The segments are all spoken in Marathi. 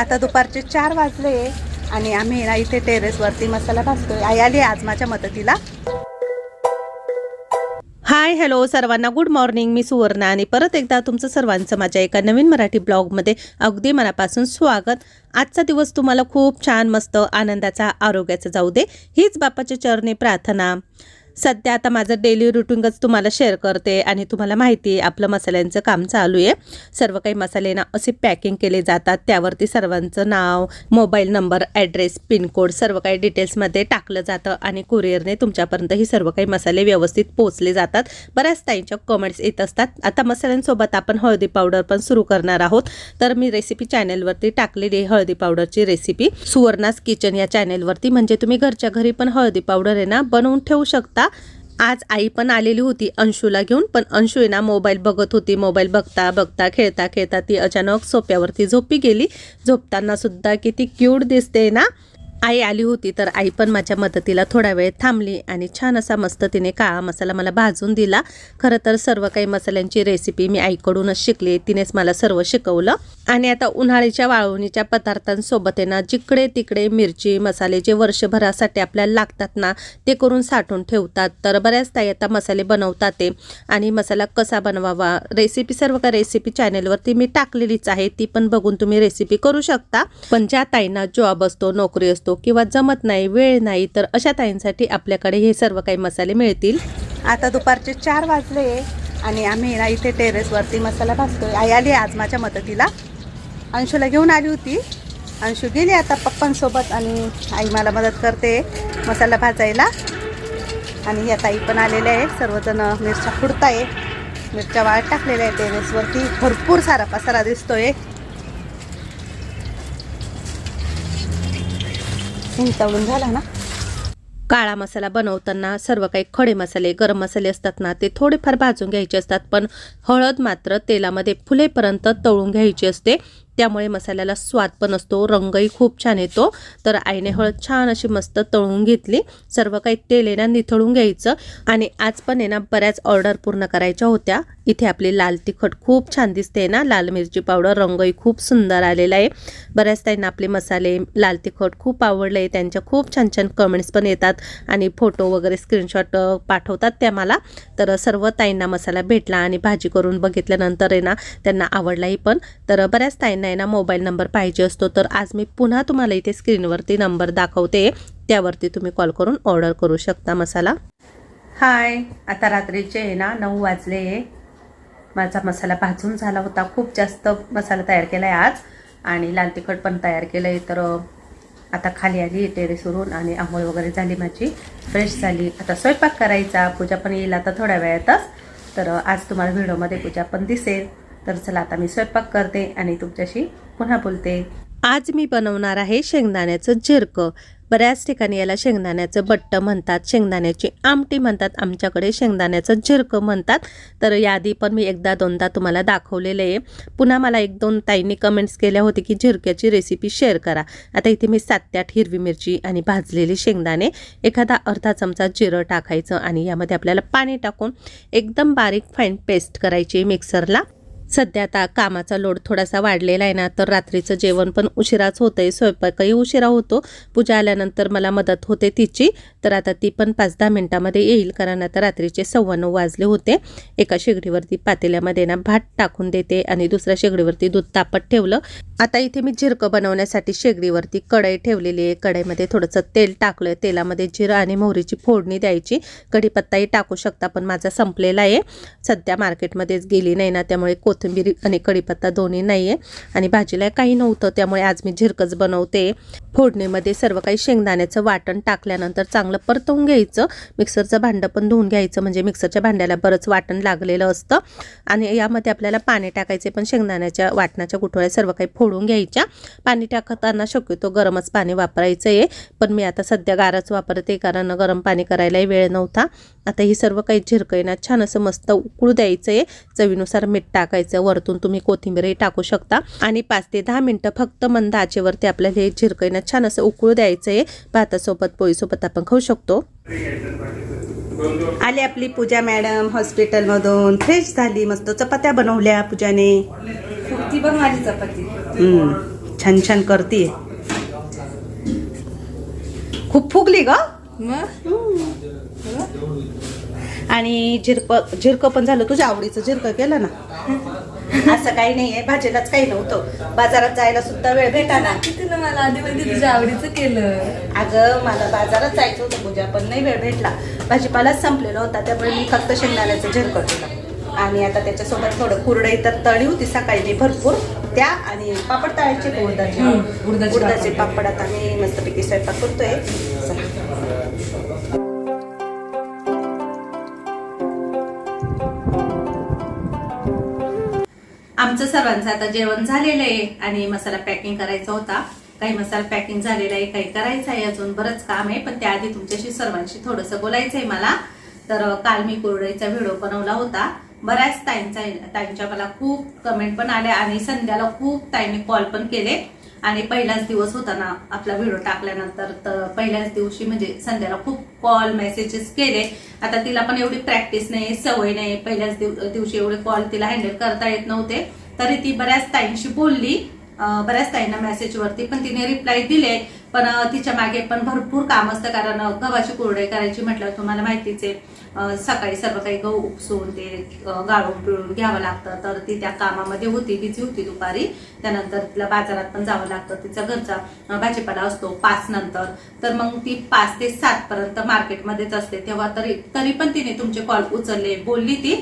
आता दुपारचे चार वाजले आणि आम्ही ना इथे टेरेसवरती मसाला भाजतोय. आई आली आज माझ्या मदतीला. हाय हॅलो सर्वांना गुड मॉर्निंग मी सुवर्णा आणि परत एकदा तुमचं सर्वांचं माझ्या एका नवीन मराठी ब्लॉगमध्ये अगदी मनापासून स्वागत. आजचा दिवस तुम्हाला खूप छान मस्त आनंदाचा आरोग्याचा जाऊ दे. हीच बापाच्या चरणी प्रार्थना. सध्या आता माझं डेली रुटीनच तुम्हाला शेअर करते आणि तुम्हाला माहिती आहे आपलं मसाल्यांचं काम चालू आहे. सर्व काही मसाले ना असे पॅकिंग केले जातात. त्यावरती सर्वांचं नाव मोबाईल नंबर ॲड्रेस पिनकोड सर्व काही डिटेल्समध्ये टाकलं जातं आणि कुरिअरने तुमच्यापर्यंत ही सर्व काही मसाले व्यवस्थित पोहोचले जातात. बऱ्याच ताईंच्या कमेंट्स येत असतात. आता मसाल्यांसोबत आपण हळदी पावडर पण सुरू करणार आहोत. तर मी रेसिपी चॅनेलवरती टाकलेली आहे हळदी पावडरची रेसिपी सुवर्णास किचन या चॅनेलवरती म्हणजे तुम्ही घरच्या घरी पण हळदी पावडर आहे ना बनवून ठेवू शकता. आज आई पण आलेली होती अंशूला घेऊन पण अंशू आहे ना मोबाईल बघत होती मोबाईल बघता बघता खेळता खेळता ती अचानक सोप्यावरती झोपी गेली. झोपताना सुद्धा किती क्यूट दिसते ना. आई आली होती तर आई पण माझ्या मदतीला थोडा वेळ थांबली आणि छान असा मस्त तिने काळा मसाला मला भाजून दिला. खरं तर सर्व काही मसाल्यांची रेसिपी मी आईकडूनच शिकली. तिनेच मला सर्व शिकवलं. आणि आता उन्हाळीच्या वाळवणीच्या पदार्थांसोबत आहे ना जिकडे तिकडे मिरची मसाले जे वर्षभरासाठी आपल्याला लागतात ना ते करून साठवून ठेवतात. तर बऱ्याच ताई आता मसाले बनवतात ते. आणि मसाला कसा बनवावा? रेसिपी सर्व काही रेसिपी चॅनेलवरती मी टाकलेलीच आहे. ती पण बघून तुम्ही रेसिपी करू शकता. पण ज्या ताईंना जॉब असतो नोकरी असतो किंवा जमत नाही वेळ नाही तर अशा ताईंसाठी आपल्याकडे हे सर्व काही मसाले मिळतील. आता दुपारचे चार वाजले आणि आम्ही ना इथे टेरेसवरती मसाला भाजतोय. आई आली आज माझ्या मदतीला. अंशूला घेऊन आली होती. अंशू गेली आता पप्पांसोबत आणि आई मला मदत करते मसाला भाजायला. आणि या ताई पण आलेल्या आहे सर्वजण मिरच्या फुडताय मिरच्या वाळत टाकलेल्या आहे टेरेसवरती भरपूर सारा पसारा दिसतोय. तळून झाला ना? काळा मसाला बनवताना सर्व काही खडे मसाले गरम मसाले असतात ना ते थोडेफार भाजून घ्यायचे असतात पण हळद मात्र तेलामध्ये फुलेपर्यंत तळून घ्यायची असते. त्यामुळे मसाल्याला स्वाद पण असतो रंगही खूप छान येतो. तर आईने हळद छान अशी मस्त तळून घेतली. सर्व काही तेल आहे ना निथळून घ्यायचं. आणि आज पण आहे ना बऱ्याच ऑर्डर पूर्ण करायच्या होत्या. इथे आपली लाल तिखट खूप छान दिसते ना लाल मिरची पावडर रंगही खूप सुंदर आलेला आहे. बऱ्याच त्यांना आपले मसाले लाल तिखट खूप आवडले. त्यांच्या खूप छान छान कमेंट्स पण येतात. आणि फोटो वगैरे स्क्रीनशॉट पाठवतात त्या मला. तर सर्व ताईंना मसाला भेटला आणि भाजी करून बघितल्यानंतर आहे ना त्यांना आवडलाही पण. तर बऱ्याच ताईंना आहे ना मोबाईल नंबर पाहिजे असतो तर आज मी पुन्हा तुम्हाला इथे स्क्रीनवरती नंबर दाखवते. त्यावरती तुम्ही कॉल करून ऑर्डर करू शकता मसाला. हाय आता रात्रीचे आहे ना नऊ वाजले माझा मसाला भाजून झाला होता. खूप जास्त मसाला तयार केला आहे आज. आणि लाल तिखट पण तयार केलं आहे तर आता खाली आली टेरेसवरून आणि आंघोळ वगैरे झाली माझी. फ्रेश झाली. आता स्वयंपाक करायचा. पूजा पण येईल आता थोड्या वेळातच. तर आज तुम्हाला व्हिडिओमध्ये पूजा पण दिसेल. तर चला आता मी स्वयंपाक करते आणि तुमच्याशी पुन्हा बोलते. आज मी बनवणार आहे शेंगदाण्याचं झिरकं बऱ्याच ठिकाणी याला शेंगदाण्याचं बट्ट म्हणतात शेंगदाण्याची आमटी म्हणतात आमच्याकडे शेंगदाण्याचं झिरकं म्हणतात. तर याआधी पण मी एकदा दोनदा तुम्हाला दाखवलेलं आहे. पुन्हा मला एक दोन ताईंनी कमेंट्स केल्या होते की झिरक्याची रेसिपी शेअर करा. आता इथे मी सात ते आठ हिरवी मिरची आणि भाजलेले शेंगदाणे एखादा अर्धा चमचा जिरं टाकायचं आणि यामध्ये आपल्याला पाणी टाकून एकदम बारीक फाईन पेस्ट करायची मिक्सरला सध्या आता कामाचा लोड थोडासा वाढलेला आहे ना तर रात्रीचं जेवण पण उशिराच होतंय स्वयंपाकही उशिरा होतो. पूजा आल्यानंतर मला मदत होते तिची तर आता ती पण पाच दहा मिनटामध्ये येईल कारण आता रात्रीचे सव्वा नऊ वाजले होते. एका शेगडीवरती पातेल्यामध्ये ना भात टाकून देते आणि दुसऱ्या शेगडीवरती दूध तापत ठेवलं. आता इथे मी झिरकं बनवण्यासाठी शेगडीवरती कढई ठेवलेली आहे. कढईमध्ये थोडंसं तेल टाकलं तेलामध्ये जिरं आणि मोहरीची फोडणी द्यायची. कढीपत्ताही टाकू शकता पण माझा संपलेला आहे. सध्या मार्केटमध्येच गेली नाही ना त्यामुळे कोथिंबीर आणि कढीपत्ता दोन्ही नाही आहे आणि भाजीला काही नव्हतं त्यामुळे आज मी झिरकच बनवते. फोडणीमध्ये सर्व काही शेंगदाण्याचं वाटण टाकल्यानंतर चांगलं परतवून घ्यायचं. मिक्सरचं भांडं पण धुवून घ्यायचं म्हणजे मिक्सरच्या भांड्याला बरंच वाटण लागलेलं असतं. आणि यामध्ये आपल्याला पाणी टाकायचे पण शेंगदाण्याच्या वाटणाच्या गुठळ्या सर्व काही फोडून घ्यायच्या. पाणी टाकताना शक्यतो गरमच पाणी वापरायचं आहे पण मी आता सध्या गारच वापरते कारण गरम पाणी करायलाही वेळ नव्हता. आता ही सर्व काही झिरकं छान असं मस्त उकळू द्यायचं आहे चवीनुसार मीठ टाकायचं. वरतून तुम्ही कोथिंबीरही टाकू शकता. आणि पाच ते दहा मिनटं फक्त मंद आचेवरती आपल्याला हे झिरकं आहे ना छान असं उकळू द्यायचं आहे भातासोबत पोळीसोबत आपण खाऊ शकतो. आली आपली पूजा मॅडम हॉस्पिटलमधून. फ्रेश झाली मस्त चपात्या बनवल्या पूजाने. माझी चपाती. छान छान करते खूप फुगली ग? आणि झिरप झिरकं पण झालं. तुझ्या आवडीचं झिरकं केलं ना? असं काही नाहीये. भाजीलाच काही नव्हतं. बाजारात जायला सुद्धा वेळ भेटाना. तिनं मला आधी मध्ये तुझ्या आवडीचं केलं. अगं मला बाजारात जायचं होतं. पूजा पण नाही वेळ भेटला. भाजीपालाच संपलेला होता. त्यामुळे मी फक्त शेंगदाण्याचं झिरकं केलं. आणि आता त्याच्यासोबत थोडं कुरडई तर तळी होती सकाळी मी भरपूर. त्या आणि पापड तळायचे. उडदाचे उडदाचे. पापड. आता मी मस्तपैकी स्वयंपाक करतोय. आमचं सर्वांचं आता जेवण झालेलं आहे आणि मसाला पॅकिंग करायचा होता. काही मसाला पॅकिंग झालेला आहे काही करायचं आहे. अजून बरंच काम आहे पण त्याआधी तुमच्याशी सर्वांशी थोडंसं बोलायचं आहे मला. तर काल मी कुरडईचा व्हिडिओ बनवला होता. बऱ्याच ताईंचा ताईंच्या मला खूप कमेंट पण आल्या आणि संध्याला खूप ताईंनी कॉल पण केले. आणि पहिलाच दिवस होता ना आपला व्हिडिओ टाकल्यानंतर तर पहिल्याच दिवशी म्हणजे संध्याला खूप कॉल मेसेजेस केले. आता तिला पण एवढी प्रॅक्टिस नाही सवय नाही. पहिल्याच दिव- दिवशी एवढे कॉल तिला हँडल करता येत नव्हते. तरी ती बऱ्याच ताईंशी बोलली. बऱ्याच ताईंना मेसेजवरती पण तिने रिप्लाय दिले. पण तिच्यामागे पण भरपूर काम असतं कारण गव्हाची कोरडे करायची म्हटल्यावर तुम्हाला माहितीच आहे सकाळी सर्व काही गहू उपसून ते गाळून पिळून घ्यावं लागतं. तर ती त्या कामामध्ये होती बिझी होती दुपारी. त्यानंतर तिला बाजारात पण जावं लागतं. तिचा घरचा भाजीपाला असतो पाच नंतर. तर मग ती पाच ते सात पर्यंत मार्केटमध्येच असते. तेव्हा तरी तरी पण तिने तुमचे कॉल उचलले बोलली ती.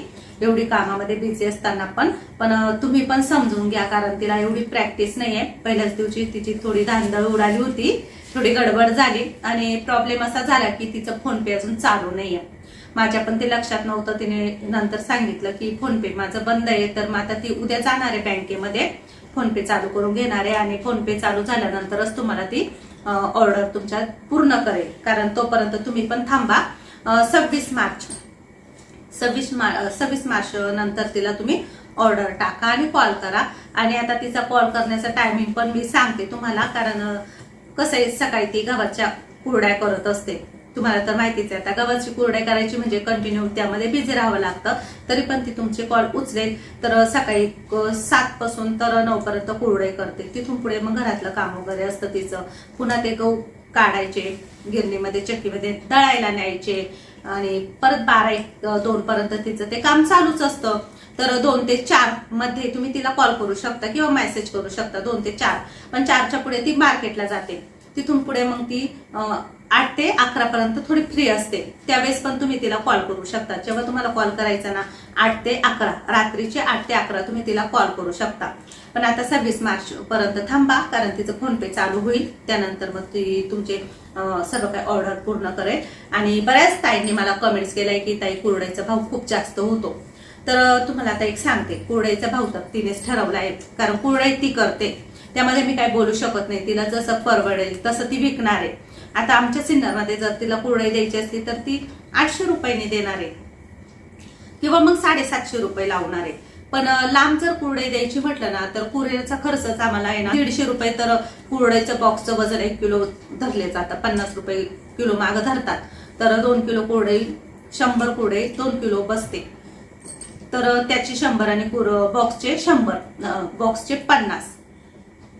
एवढी कामामध्ये बिझी असताना पण पण तुम्ही पण समजून घ्या कारण तिला एवढी प्रॅक्टिस नाहीये. पहिल्याच दिवशी तिची थोडी धांदळ उडाली होती थोडी गडबड झाली आणि प्रॉब्लेम असा झाला की तिचं फोन पे अजून चालू नाहीये. माझ्या पण ते लक्षात नव्हतं तिने नंतर सांगितलं की फोन पे माझं बंद आहे तर मग आता ती उद्या जाणार आहे बँकेमध्ये. फोन पे चालू करून घेणार आहे आणि फोन पे चालू झाल्यानंतरच तुम्हाला ती ऑर्डर तुमच्या पूर्ण करेल. कारण तोपर्यंत तुम्ही पण थांबा. सव्वीस मार्च. सव्वीस मा सव्वीस मार्च नंतर तिला तुम्ही ऑर्डर टाका आणि कॉल करा. आणि आता तिचा कॉल करण्याचा टायमिंग पण मी सांगते तुम्हाला कारण कसं आहे सकाळी ती गव्हाच्या कुरड्या करत असते. तुम्हाला तर माहितीच आहे आता गव्हाची कुरड्या करायची म्हणजे कंटिन्यू त्यामध्ये बिझी राहावं लागतं. तरी पण ती तुमचे कॉल उचलेल तर सकाळी सात पासून तर नऊ पर्यंत करते. तिथून पुढे मग घरातलं काम वगैरे असतं तिचं. पुन्हा ते गहू काढायचे गिरणीमध्ये चक्कीमध्ये दळायला न्यायचे आणि परत बारा एक दोन पर्यंत तिचं ते काम चालूच असतं. तर दोन ते चारमध्ये तुम्ही तिला कॉल करू शकता किंवा मेसेज करू शकता दोन ते चार. पण चारच्या पुढे ती मार्केटला जाते. तिथून पुढे मग ती आठ ते अकरा पर्यंत थोडी फ्री असते. त्यावेळेस पण तुम्ही तिला कॉल करू शकता. जेव्हा तुम्हाला कॉल करायचा ना आठ ते अकरा रात्रीचे आठ ते अकरा तुम्ही तिला कॉल करू शकता. पण आता सव्वीस मार्च पर्यंत थांबा कारण तिचं फोन पे चालू होईल. त्यानंतर मग ती तुमचे सर्व काही ऑर्डर पूर्ण करेल. आणि बऱ्याच ताईंनी मला कमेंट्स केलाय की ताई कुरड्याचा भाव खूप जास्त होतो. तर तुम्हाला आता एक सांगते. कुरडईचा भाव तर तिनेच ठरवला आहे कारण कुरडाई ती करते. त्यामध्ये मी काय बोलू शकत नाही. तिला जसं परवडेल तसं ती विकणार आहे. आता आमच्या सिन्नरमध्ये जर तिला कुरडई द्यायची असली तर ती आठशे रुपयांनी देणार आहे. किंवा मग साडेसातशे रुपये लावणार आहे. पण लांब जर कुरडई द्यायची म्हटलं ना तर कुरिअरचा खर्चच आम्हाला आहे ना दीडशे रुपये तर कुरडईचं बॉक्सचं वजन एक किलो धरले जातं पन्नास रुपये किलो मागं धरतात. तर दोन किलो कुरडई शंभर कुरडई दोन किलो बसते. तर त्याची शंभर आणि कुर बॉक्सचे शंभर बॉक्सचे पन्नास.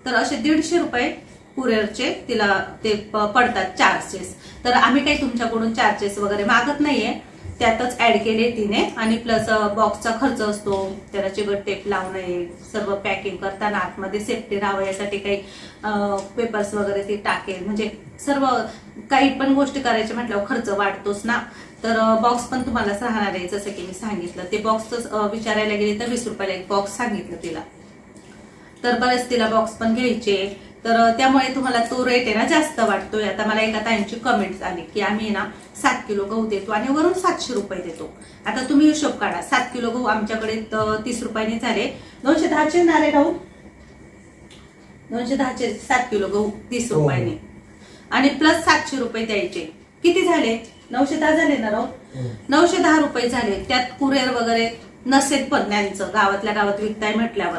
तर असे दीडशे रुपये कुरिअरचे तिला ते पडतात चार्जेस तर आम्ही काही तुमच्याकडून चार्जेस वगैरे मागत नाहीये. त्यातच ऍड केले तिने. आणि प्लस बॉक्सचा खर्च असतो. त्याला चिकट टेप लावणे सर्व पॅकिंग करताना आतमध्ये सेफ्टी राहावं यासाठी काही पेपर्स वगैरे ती टाकेल. म्हणजे सर्व काही पण गोष्टी करायच्या म्हटल्यावर खर्च वाढतोच ना. तर बॉक्स पण तुम्हाला राहणार आहे जसं की मी सांगितलं. ते बॉक्सच विचारायला गेले तर वीस रुपयाला एक बॉक्स सांगितलं तिला. तर बरेच तिला बॉक्स पण घ्यायचे. तर त्यामुळे तुम्हाला तो रेट आहे ना जास्त वाटतोय. आता मला एका ताईंची कमेंट आली की आम्ही ना सात किलो गहू देतो आणि वरून सातशे रुपये देतो. आता तुम्ही हिशोब काढा. सात किलो गहू आमच्याकडे तीस रुपयाने झाले. दोनशे दहाचे नारे राहू. दोनशे दहाचे सात किलो गहू तीस हो. रुपयाने. आणि प्लस सातशे रुपये द्यायचे. किती झाले? नऊशे दहा झाले ना राहू? हो. नऊशे दहा रुपये झाले. त्यात कुरिअर वगैरे नसेल पण त्यांचं. गावातल्या गावात विकताय म्हटल्यावर.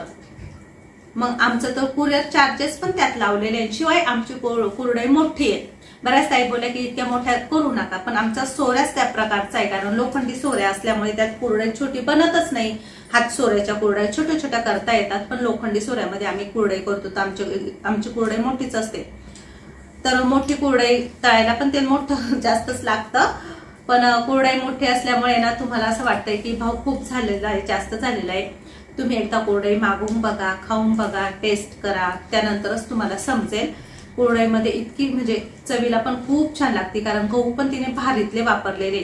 मग आमचं तर कुरिअर चार्जेस पण त्यात लावलेले आहेत. शिवाय आमची कुरडई मोठी आहे. बऱ्याच ताई बोलल्या की इतक्या मोठ्या करू नका पण आमचा सोऱ्याच त्या प्रकारचा आहे. कारण लोखंडी सोऱ्या असल्यामुळे त्यात कुरडई छोटी बनतच नाही. हात सोऱ्याच्या कुरड्या छोट्या छोट्या करता येतात पण लोखंडी सोऱ्यामध्ये आम्ही कुरडई करतो. तर आमची आमची कुरडई मोठीच असते. तर मोठी कुरडई तळायला पण ते मोठं जास्तच लागतं. पण कुरडई मोठी असल्यामुळे ना तुम्हाला असं वाटतंय की भाव खूप झालेला आहे जास्त झालेला आहे. तुम्ही एकदा कोरडई मागवून बघा खाऊन बघा टेस्ट करा. त्यानंतरच तुम्हाला समजेल. कोरडईमध्ये इतकी म्हणजे चवीला पण खूप छान लागते कारण गहू पण तिने भारीतले वापरलेले.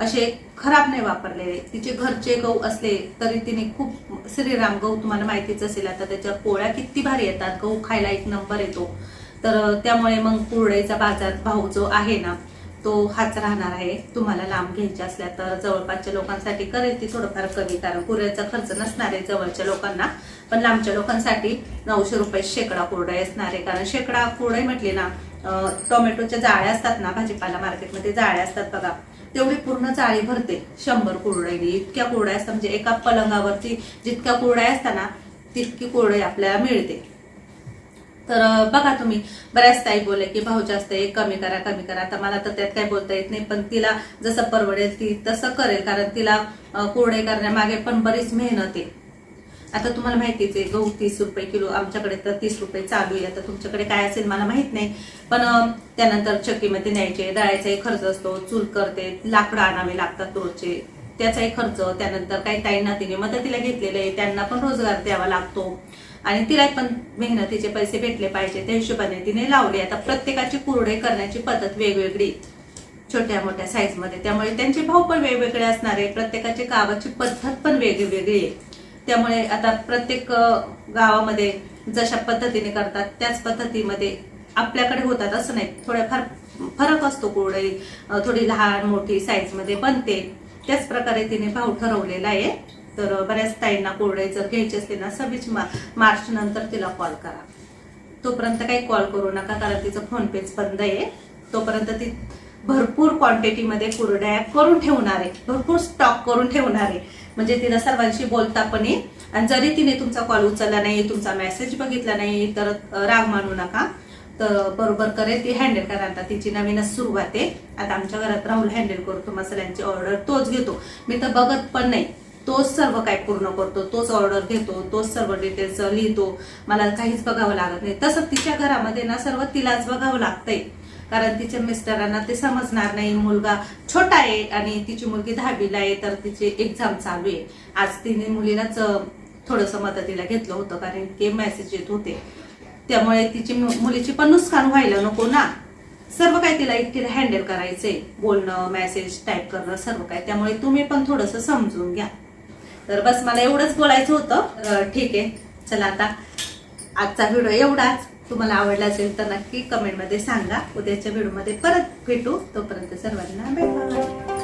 असे खराब नाही वापरलेले. तिचे घरचे गहू असले तरी तिने खूप श्रीराम गहू तुम्हाला माहितीच असेल आता त्याच्या पोळ्या किती भारी येतात. गहू खायला एक नंबर येतो. तर त्यामुळे मग कुरडईचा बाजार भाव जो आहे ना तो हाच राहणार आहे. तुम्हाला लांब घ्यायचे असल्या तर जवळपासच्या लोकांसाठी करेल ती थोडंफार कमी कारण कुऱ्याचा खर्च नसणार आहे जवळच्या लोकांना. पण लांबच्या लोकांसाठी नऊशे रुपये शेकडा कुरडई असणार आहे. कारण शेकडा कुरडई म्हटली ना टोमॅटोच्या जाळ्या असतात ना भाजीपाला मार्केटमध्ये जाळ्या असतात बघा. तेवढी पूर्ण जाळी भरते शंभर कुरडईनी. इतक्या कुरड्या असतात म्हणजे एका पलंगावरती जितक्या कुरड्या असताना तितकी कुरडई आपल्याला मिळते. तर बघा तुम्ही बऱ्याच ताई बोलले की भाऊ जास्त आहे कमी करा कमी करा. आता मला तर त्यात काही बोलता येत नाही पण तिला जसं परवडेल ती तसं करेल कारण तिला कोरडे करण्यामागे पण बरीच मेहनत आहे. आता तुम्हाला माहितीच आहे गहू तीस रुपये किलो आमच्याकडे तर तीस रुपये चालू आहे. आता तुमच्याकडे काय असेल मला माहीत नाही पण त्यानंतर चक्कीमध्ये न्यायचे दळायचाही खर्च असतो चूल करते लाकडं आणावे लागतात रोजचे त्याचाही खर्च त्यानंतर काही ताईंना तिने मदतीला घेतलेले आहे त्यांना पण रोजगार द्यावा लागतो. आणि तिला पण मेहनतीचे पैसे भेटले पाहिजे त्या हिशोबाने तिने लावले. आता प्रत्येकाची कुरडे करण्याची पद्धत वेगवेगळी छोट्या मोठ्या साईजमध्ये. त्यामुळे त्यांचे भाव पण वेगवेगळे असणार आहे प्रत्येकाची गावाची पद्धत पण वेगवेगळी आहे. त्यामुळे आता प्रत्येक गावामध्ये जशा पद्धतीने करतात त्याच पद्धतीमध्ये आपल्याकडे होतात असं नाही. थोड्याफार फरक असतो कुरडई थोडी लहान मोठी साईजमध्ये बनते. त्याच प्रकारे तिने भाव ठरवलेला आहे. तर बऱ्याच ताईंना कोरडे जर घ्यायचे असते ना सव्वीस मा- मार्च नंतर तिला कॉल करा. तोपर्यंत काही कॉल करू नका कारण तिचं फोनपेच बंद आहे. तोपर्यंत ती भरपूर क्वांटिटीमध्ये कुरड्या करून ठेवणार आहे. भरपूर स्टॉक करून ठेवणार आहे. म्हणजे तिला सर्वांशी बोलता पण येईल आणि जरी तिने तुमचा कॉल उचलला नाही तुमचा मेसेज बघितला नाही तर राग मानू नका. तर बरोबर करेल ती हँडल करा. आता तिची नवीनच सुरुवात आहे. आता आमच्या घरात राहुल हँडल करतो मसाल्यांची ऑर्डर तोच घेतो. मी तर बघत पण नाही. तोच सर्व काय पूर्ण करतो तोच ऑर्डर घेतो तोच सर्व डिटेल्स लिहितो. मला काहीच बघावं लागत नाही. तसं तिच्या घरामध्ये ना सर्व तिलाच बघावं लागतंय. कारण तिच्या मिस्टरांना ते समजणार नाही. मुलगा छोटा आहे आणि तिची मुलगी दहावीला आहे तर तिची एक्झाम चालू आहे. आज तिने मुलीलाच थोडस मदतीला घेतलं होतं कारण ते मेसेज येत होते. त्यामुळे तिची मु- मुलीची पण नुकसान व्हायला नको ना. सर्व काय तिला एकटीला हँडल करायचंय. बोलणं मेसेज टाईप करणं सर्व काय. त्यामुळे तुम्ही पण थोडस समजून घ्या. तर बस मला एवढंच बोलायचं होतं. ठीक आहे. चला आता आजचा व्हिडिओ एवढाच. तुम्हाला आवडला असेल तर नक्की कमेंटमध्ये सांगा. उद्याच्या व्हिडिओमध्ये परत भेटू. तोपर्यंत सर्वांना बाय